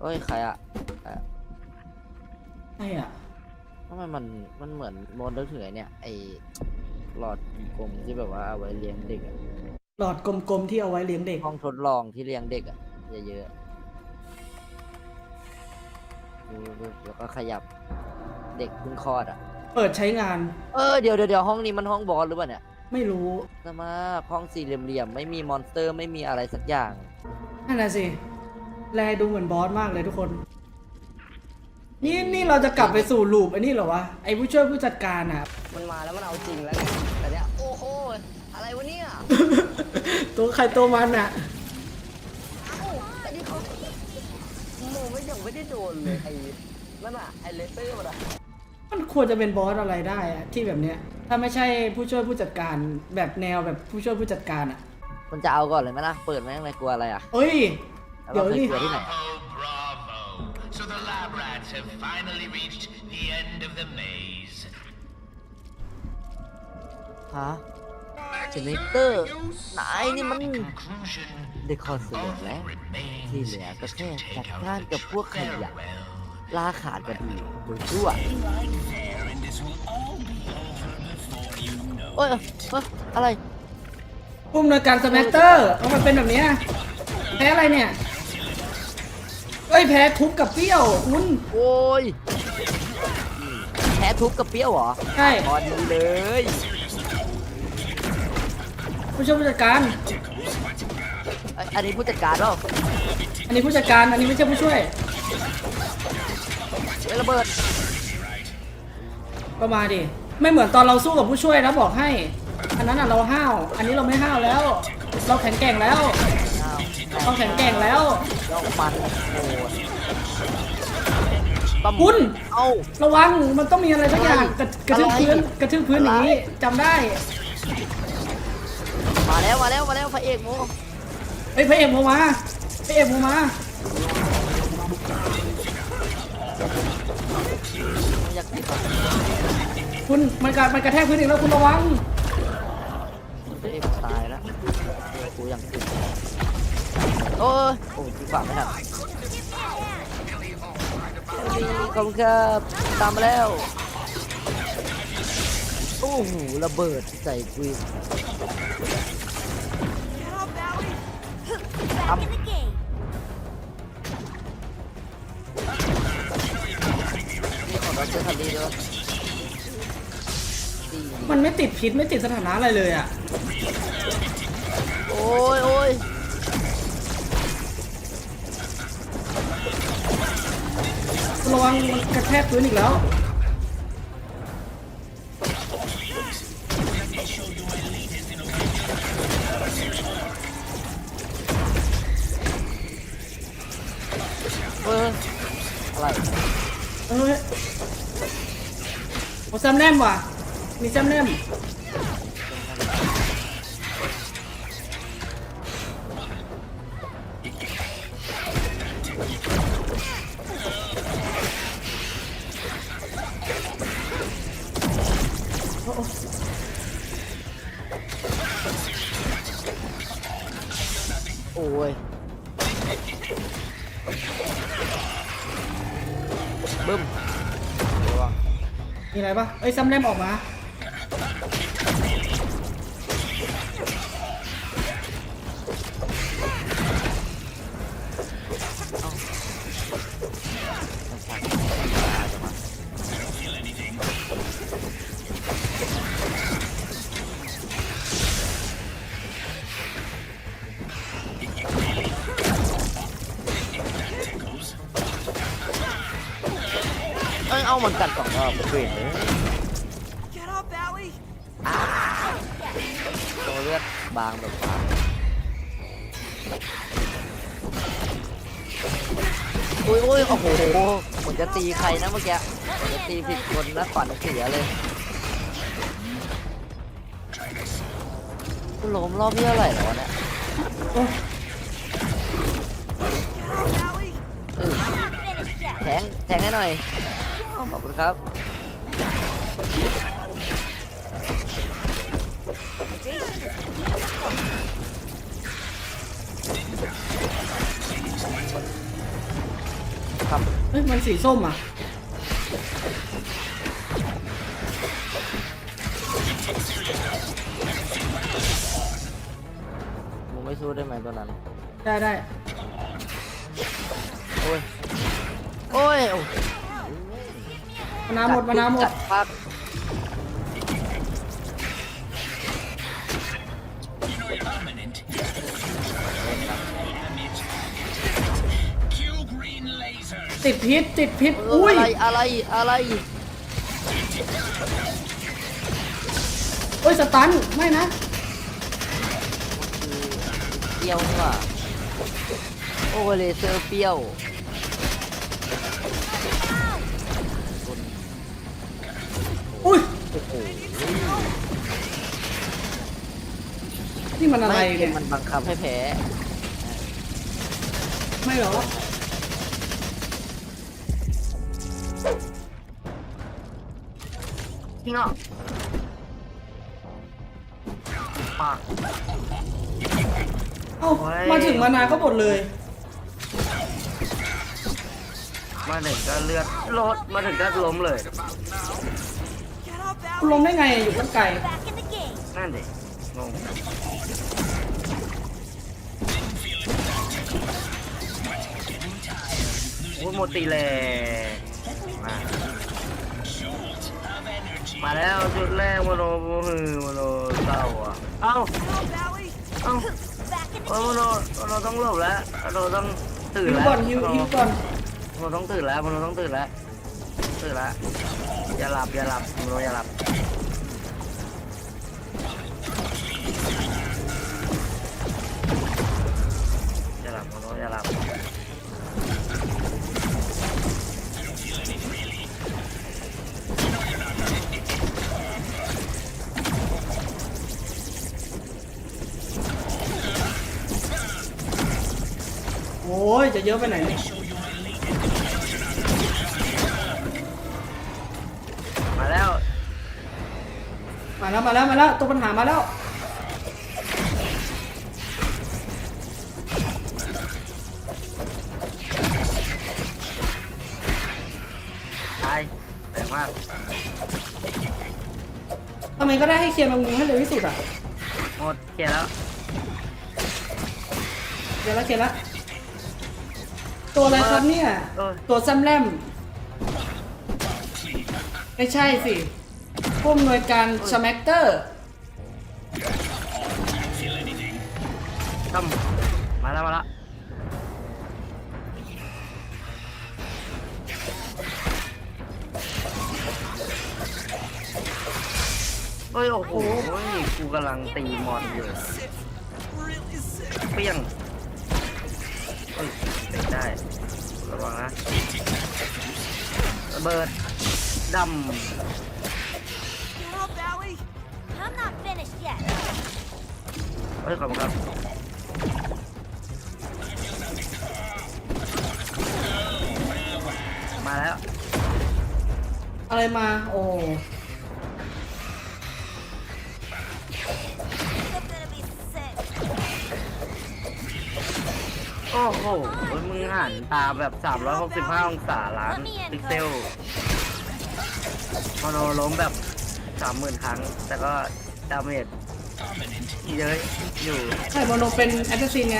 เอ้ย ใครอะใช่อะทำไมมัน มันเหมือนโมนนึกถึงไอเนี่ย ไอหลอดกลมๆที่แบบว่าเอาไว้เลี้ยงเด็กอะหลอดกลมๆที่เอาไว้เลี้ยงเด็ก ห้องทดลองที่เลี้ยงเด็กอะเยอะๆดูๆแล้วก็ขยับเด็กเพิ่งคลอดอะเปิดใช้งาน เออเดี๋ยวเดี๋ยวเดี๋ยวห้องนี้มันห้องบอสหรือเปล่าเนี่ยไม่รู้สมากห้องสี่เหลี่ยมๆไม่มีมอนสเตอร์ไม่มีอะไรสักอย่างนั่นน่ะสิ แลดูเหมือนบอสมากเลยทุกคน นี่นี่เราจะกลับไปสู่ลูปไอ้นี่เหรอวะ ไอ้ผู้ช่วยผู้จัดการอะ มันมาแล้วมันเอาจริงแล้วเนี่ยแต่เนี้ยโอ้โหอะไรวะเนี่ยตัวใครตัวมันอะเอ้าแต่นี่เขาโมไม่ยังไม่ได้โดนเลยไอ้นั่นอะไอ้เลเซอร์มันอะมันควรจะเป็นบอสอะไรได้อะที่แบบเนี้ย ถ้าไม่ใช่ผู้ช่วยผู้จัดการแบบแนวแบบผู้ช่วยผู้จัดการอะ มันจะเอาก่อนเลยไหมล่ะเปิดแม่งเลยกลัวอะไรอะ เอ้ยแล้ว เดี๋ยวเราเคยนี่กลัวที่ไหน Bravo, bravo. So the lab rats have finally reached the end of the maze. ฮะเจเนเตอร์นายนี่มัน Conclusion ได้ข้อสรุปแล้ว remains ที่เหลือก็ is แค่ to จัด take การ out กับ the พวกขยะ farewell. ลาขาดกันดีโดยชั่ว Right there, and this will all be over before you know โอ้ยเอ้ยอะไร ผู้อำนวยการสแมกเตอร์เอามันเป็นแบบเนี้ยแพ้อะไรเนี่ย เอ้ยแพ้ทุบกับเปรี้ยวคุณโอ้ยแพ้ทุบกับเปรี้ยวเหรอใช่พอดีเลยผู้ช่วยผู้จัดการ เอ้ยอันนี้ผู้จัดการเปล่าอันนี้ผู้จัดการอันนี้ไม่ใช่ผู้ช่วย เอ้ยระเบิดก็มาดิไม่เหมือนตอนเราสู้กับผู้ช่วยนะบอกให้ อันนั้นอะเราห้าว อันนี้เราไม่ห้าวแล้ว เราแข็งแกร่งแล้วอ้าวเราแข็งแกร่งแล้ว ยกมันโอ้ยปั๊มคุณเอ้า ระวังมันต้องมีอะไรสักอย่างกระกระทืบอะไรพื้นกระทืบพื้นอย่างนี้จำได้มาแล้วมาแล้วมาแล้วพระเอกโมเฮ้ยพระเอกโมมาพระเอกโมมาไม่อยากติดอะคุณมันกระมันกระแทกพื้นอีกแล้วคุณระวังพระเอกตายแล้วเออกูยังติด โอ้ยโอ้ยกูฝากไม่ทันดีขอบคุณครับตามมาแล้ว โอ้โหระเบิดใส่กูอีกทำนี่ของเราเจอคันดีด้วยดีมันไม่ติดพิษไม่ติดสถานะอะไรเลยอะ โอ้ยโอ้ย วังมันกระแทกพื้นอีกแล้วเอออะไรเอ้ยโอ้แซมแนมว่ะมีแซมแนม ไงปะเอ้ยแซมแนมออกมา มันกัดสองรอบเปลี่ยนเลย Get up Allie ตัวเลือดบางแบบบางอุ้ยอุ้ยโอ้โหเหมือนจะตีใครนะเมื่อกี้เหมือนจะตีผิดคนนะฝันเสียเลยกูล้มรอบที่เท่าไหร่แล้ววะเนี่ยโอ้ยเออแทงแทงให้หน่อย ขอบคุณครับมันสีส้มอะ มึงไม่สู้ได้ไหมตัวนั้น ได้ได้โอ้ย โอ้ยโอ้ย มานาหมดมานาหมดจัพัก Permanent. Q green lasers. ติดพิษติดพิษเอออุ้ยอะไรอะไรอะไรโอ้ยสตันไม่นะคือเปรี้ยวนี่หว่าโอ้ยเลเซอร์เปรี้ยว อุ้ย โอ้โหนี่มันอะไรไม่เนี่ยมันบังคับให้แพ้ไม่หรอจริงเหรอปาก เอ้าโอ้ย มาถึงมานาก็หมดเลยมาถึงก็เลือดลดมาถึงก็ล้มเลย คุณลงได้ไงอยู่กันไกล Back in the game. นั่นดิงงโอ้ยโมตีแลมา มาแล้วจุดแรกโมโนโมฮือโมโนเศร้าอะ เอ้า เอ้า Back in โอ้ย the โมโนโมโนต้องหลบแล้วโมโนต้องตื่นฮิวแล้วก่อนฮิวฮิวก่อนโมโนต้องตื่นแล้วโมโนต้องตื่นแล้วตื่นแล้วอย่าหลับอย่าหลับโมโนอย่าหลับ จะเยอะไปไหนเนี่ยมาแล้วมาแล้วมาแล้วมาแล้วตัวปัญหามาแล้วตายแรงมากทำไมก็ได้ให้เคลียร์แมงมุมให้เร็วที่สุดอะหมดเคลียร์แล้วเคลียร์แล้วเคลียร์แล้ว ตัวอะไรครับเนี่ย เออ ตัวซ้ำแลมไม่ใช่สิผู้อำนวยการสแมกเตอร์ ตั้มมาแล้วมาแล้วเฮ้ยโอ้โหกูกำลังตีมอนอยู่เปี้ยง ได้ ระวังนะระเบิดด I'm not finished yet. ำเฮ้ยขอบคุณครับมาแล้วอะไรมา โอ้ อ้โหมึงหันตาแบบ 365 องศาล้านพิกเซลมโนล้มแบบ 30,000 ครั้ง แต่ก็ดาเมจเยอะอยู่ ใช่โมโนเป็นแอสซัสซินไง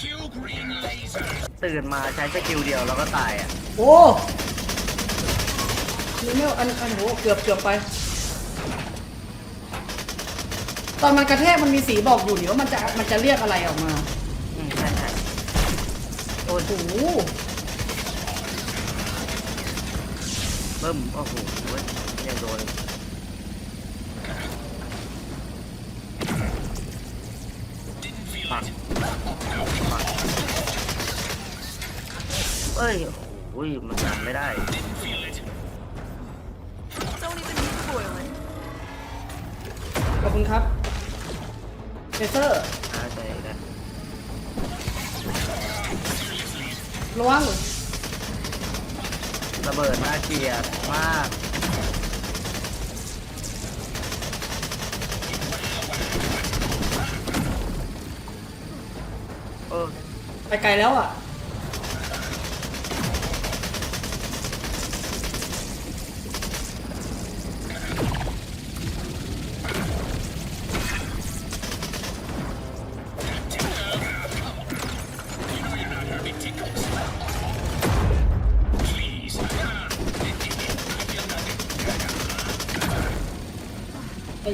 Q green laser. ตื่นมาใช้สกิลเดียวแล้วก็ตายอะ โอ้นี่ไม่อันอันโหเกือบเกือบไป ตอนมันกระแทกมันมีสีบอกอยู่เดี๋ยวมันจะมันจะเรียกอะไรออกมาอืมใช่ใช่โอ้ยโอ้โหเบิ่มโอ้โหยังโดนปักปักเอ้ยโอ้โหมันทำไม่ได้ Don't even need spoiling. ขอบคุณครับเลเซอร์ ระวังระเบิดน่าเกลียดมากเออไปไกลแล้วอะ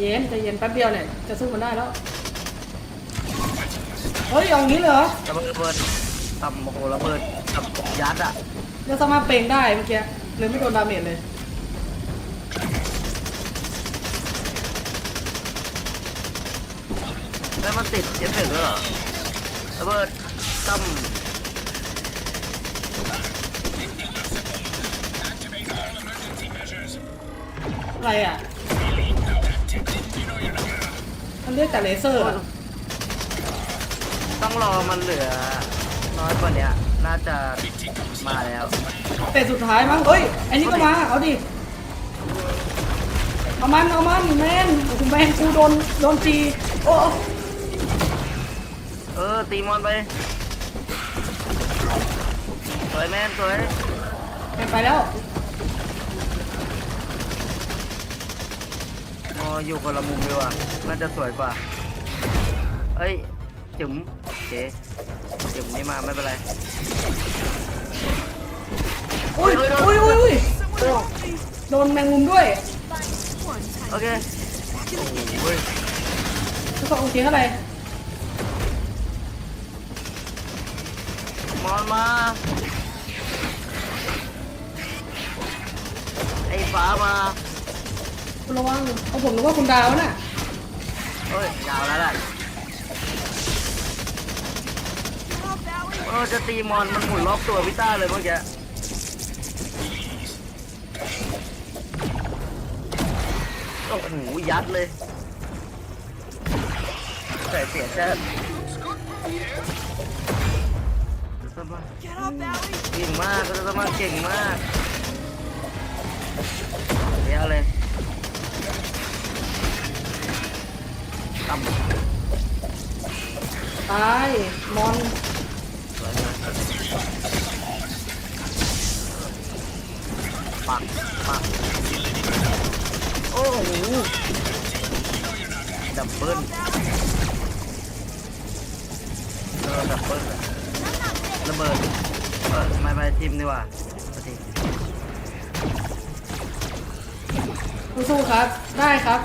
เย็นใจเย็นแป๊บเดียวเนี่ย จะสู้มันได้แล้ว เฮ้ยเอางี้เลยเหรอระเบิดระเบิดต่ำโอ้โหระเบิดกับยัดอะยังสามารถเปล่งได้เมื่อกี้เลยไม่โดนดาเมจเลยแล้วมันติดเอฟเฟกต์ด้วยเหรอระเบิดต่ำอะไรอะ มันเรียกแต่เลเซอร์อะต้องรอมันเหลือ น้อยกว่าเนี้ยน่าจะมาแล้วแต่สุดท้ายมั้งเฮ้ยไอ้นี่ก็มา เอาดิ เอามัน เอามันแมนโอ้โหแมนกูโดนโดนตีโอ้เออตีมอนไปสวยแม่นสวยแมนไปแล้ว อ๋ออยู่คนละมุมดีกว่าน่าจะสวยกว่า เอ้ย จุ๋มโอเคจุ๋มไม่มาไม่เป็นไร อุ้ยอุ้ยอุ้ยอุ้ยโดนแมงมุมด้วยโอเคโอ้ยทุกคนโอเคเท่าไหร่มอนมาไอ้ฟ้ามา คุณระวังเอาผมนึกว่าคุณดาวน่ะเฮ้ยยาวแล้วแหละเออจะตีมอนมันหมุนรอบตัวพี่ต้าเลยเมื่อกี้โอ้โหยัดเลยใส่เสียแจ๊ดเก่งมากก็จะมาเก่งมากเดี๋ยวเลย ต่ำตายมอนปักปักโอ้โหดับเบิ้ลเออดับเบิ้ลระเบิดเออไม่ไม่ทิมดีกว่าเอาทีสู้ครับ ได้ครับ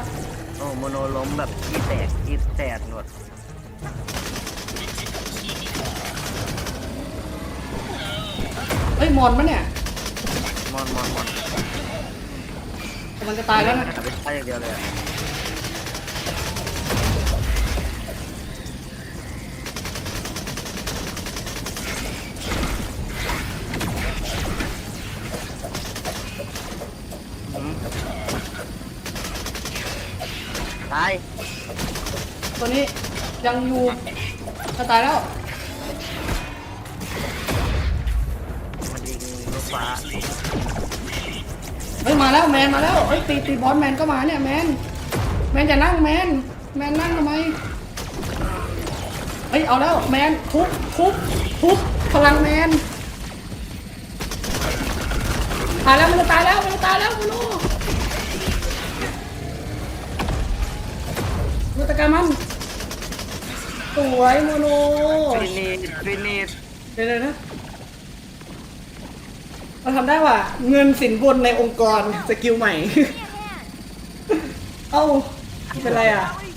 โอ้โมโนล้มแบบขี้แตกขี้แตกหนวดเฮ้ยมอนมะเนี่ยมอนมอนมอนกำลังจะตายแล้วนะหาไปใช้อย่างเดียวเลยอะ ตายตัวนี้ยังอยู่จะตายแล้วมันยิงลูกฟ้าเฮ้ยมาแล้วแมนมาแล้วเฮ้ยตีตีบอสแมนก็มาเนี่ยแมนแมนจะนั่งแมนแมนนั่งทำไมเฮ้ยเอาแล้วแมนทุบทุบทุบพลังแมนตายแล้วมันจะตายแล้วมันจะตายแล้วคุณลูก มันตะการมัน สวยโมโนฟินิชฟินิชเดี๋ยวๆนะเราทำได้ว่ะ เงินสินบนในองค์กร สกิลใหม่ เอ้าเป็นไรอะ Howie,